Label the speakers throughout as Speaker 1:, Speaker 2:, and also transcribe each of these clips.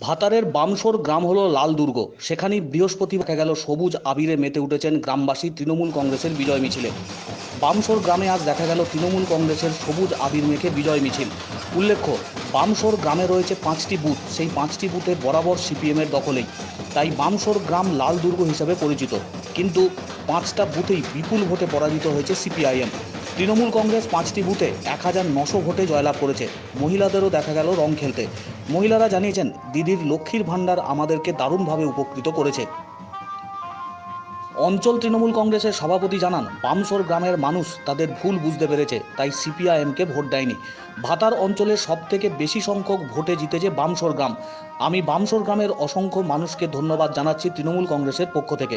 Speaker 1: ভাতারের বামসোর গ্রাম হলো লাল দুর্গ সেখানেই বৃহস্পতি দেখা গেল সবুজ আবিরে মেতে উঠেছেন গ্রামবাসী তৃণমূল কংগ্রেসের বিজয় মিছিলে। বামসোর গ্রামে আজ দেখা গেল তৃণমূল কংগ্রেসের সবুজ আবির মেখে বিজয় মিছিল। উল্লেখ্য, বামসোর গ্রামে রয়েছে পাঁচটি বুথ। সেই পাঁচটি বুথে বরাবর সিপিএমের দখলেই। তাই বামসোর গ্রাম লাল দুর্গ হিসাবে পরিচিত। কিন্তু পাঁচটা বুথেই বিপুল ভোটে পরাজিত হয়েছে সিপিআইএম। তৃণমূল কংগ্রেস পাঁচটি বুথে এক হাজার নশো ভোটে জয়লাভ করেছে। মহিলাদেরও দেখা গেল রং খেলতে। মহিলারা জানিয়েছেন, দিদির লক্ষ্মীর ভাণ্ডার আমাদেরকে দারুণভাবে উপকৃত করেছে। অঞ্চল তৃণমূল কংগ্রেসের সভাপতি জানান, বামসোর গ্রামের মানুষ তাদের ভুল বুঝতে পেরেছে, তাই সিপিআইএমকে ভোট দেয়নি। ভাতার অঞ্চলে সব থেকে বেশি সংখ্যক ভোটে জিতেছে বামসোর গ্রাম। আমি বামসোর গ্রামের অসংখ্য মানুষকে ধন্যবাদ জানাচ্ছি তৃণমূল কংগ্রেসের পক্ষ থেকে।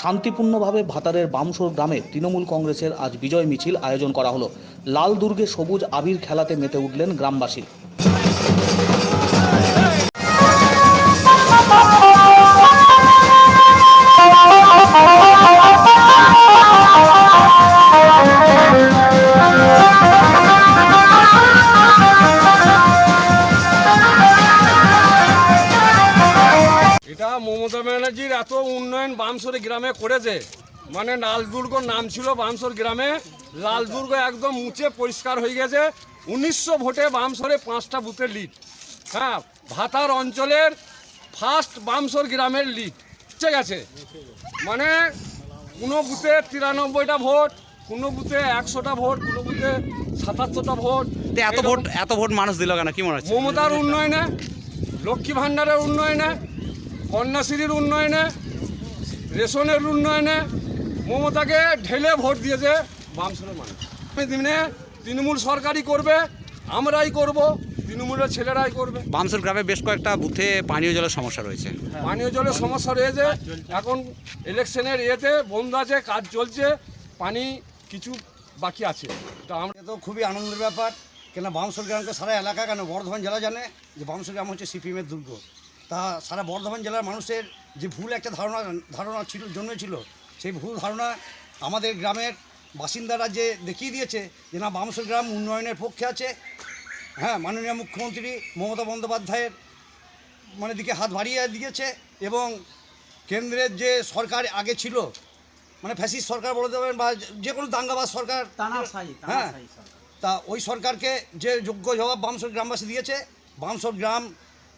Speaker 1: শান্তিপূর্ণভাবে ভাতারের বামসোর গ্রামে তৃণমূল কংগ্রেসের আজ বিজয় মিছিল আয়োজন করা হলো। লাল দুর্গে সবুজ আবির খেলাতে মেতে উঠলেন গ্রামবাসী।
Speaker 2: মমতা ব্যানার্জির এত উন্নয়ন বামসর গ্রামে করেছে। মানে লালদুর্গ নাম ছিল বামসর গ্রামে। লালদুর্গ একদম মুছে পরিষ্কার হয়ে গেছে। উনিশশো ভোটে বামসরে পাঁচটা বুথের লিড হ্যাঁ ভাতার অঞ্চলের ফার্স্ট বামসর গ্রামের লিড ঠিক আছে? মানে কোনো বুথে তিরানব্বইটা ভোট কোনো বুথে একশোটা ভোট কোনো বুথে সাতাত্তরটা ভোট।
Speaker 3: এত ভোট এত ভোট মানুষ দিল কেন? কি মনে হচ্ছে?
Speaker 2: মমতার উন্নয়নে লক্ষ্মী ভাণ্ডারের উন্নয়নে কন্যাশ্রীর উন্নয়নে রেশনের উন্নয়নে মমতাকে ঢেলে ভোট দিয়েছে বামসনের মানুষ। দিনে তৃণমূল সরকারই করবে আমরাই করব তৃণমূলের ছেলেরাই করবে।
Speaker 3: বামসুর গ্রামে বেশ কয়েকটা বুথে পানীয় জলের সমস্যা রয়েছে।
Speaker 2: পানীয় জলের সমস্যা রয়েছে এখন ইলেকশনের ইয়েতে বন্ধ আছে কাজ চলছে পানি কিছু বাকি আছে। তা আমরা
Speaker 4: তো খুবই আনন্দের ব্যাপার কেন বামসর গ্রামকে সারা এলাকা কেন? বর্ধমান জেলা জানে যে বামসর গ্রাম হচ্ছে সিপিএমের দুর্গ। তা সারা বর্ধমান জেলার মানুষের যে ভুল একটা ধারণা ধারণা ছিল জন্মেছিল সেই ভুল ধারণা আমাদের গ্রামের বাসিন্দারা যে দেখিয়ে দিয়েছে যে না বামসর গ্রাম উন্নয়নের পক্ষে আছে। হ্যাঁ মাননীয় মুখ্যমন্ত্রী মমতা বন্দ্যোপাধ্যায়ের মানে দিকে হাত বাড়িয়ে দিয়েছে এবং কেন্দ্রের যে সরকার আগে ছিল মানে ফ্যাসিস্ট সরকার বলে দেবেন বা যে কোনো দাঙ্গাবাজ সরকার হ্যাঁ তা ওই সরকারকে যে যোগ্য জবাব বামসর গ্রামবাসী দিয়েছে বামসর গ্রাম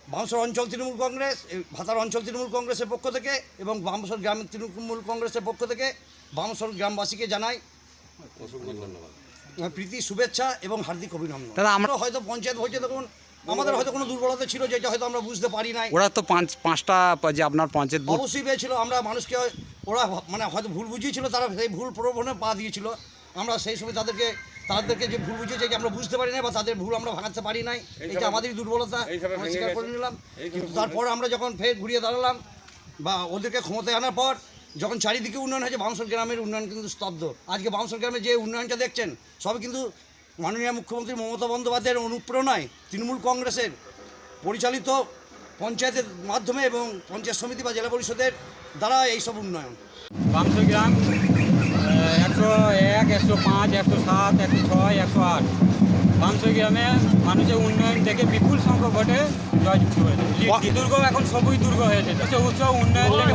Speaker 4: বামসর অঞ্চল তৃণমূল কংগ্রেস ভাতার অঞ্চল তৃণমূল কংগ্রেসের পক্ষ থেকে এবং বামসর গ্রাম তৃণমূল কংগ্রেসের পক্ষ থেকে বামসর গ্রামবাসীকে জানাই প্রীতি শুভেচ্ছা এবং হার্দিক অভিনন্দন।
Speaker 3: দাদা, আমরা-
Speaker 4: হয়তো পঞ্চায়েত হয়েছে দেখুন আমাদের হয়তো কোনো দুর্বলতা ছিল যেটা হয়তো আমরা বুঝতে পারি নাই।
Speaker 3: ওরা তো পাঁচ পাঁচটা যে আপনার পঞ্চায়েত
Speaker 4: অবশ্যই পেয়েছিল আমরা মানুষকে ওরা মানে হয়তো ভুল বুঝিয়েছিল তারা সেই ভুল প্রলোভনে পা দিয়েছিল। আমরা সেই সময় তাদেরকে তাদেরকে যে ভুল বুঝিয়েছে যে আমরা বুঝতে পারি না বা তাদের ভুল আমরা ভাঙাতে পারি নাই এটা আমাদেরই দুর্বলতা আমরা স্বীকার করে নিলাম। কিন্তু তারপর আমরা যখন ফের ঘুরিয়ে দাঁড়ালাম বা ওদেরকে ক্ষমতায় আনার পর যখন চারিদিকে উন্নয়ন হয়েছে বাউন্সর গ্রামের উন্নয়ন কিন্তু স্তব্ধ। আজকে বাউন্সর গ্রামে যে উন্নয়নটা দেখছেন সবই কিন্তু মাননীয় মুখ্যমন্ত্রী মমতা বন্দ্যোপাধ্যায়ের অনুপ্রেরণায় তৃণমূল কংগ্রেসের পরিচালিত পঞ্চায়েতের মাধ্যমে এবং পঞ্চায়েত সমিতি বা জেলা পরিষদের দ্বারা এইসব উন্নয়ন।
Speaker 5: পাঁচশো গ্রাম একশো এক একশো পাঁচ একশো সাত একশো ছয় একশো আট। পাঁচশো গ্রামে মানুষের উন্নয়ন থেকে বিপুল সংখ্যক ভোটে জয়যুক্ত হয়েছে। দুর্গ? এখন সবুজ দুর্গ হয়েছে। উৎসব উন্নয়ন থেকে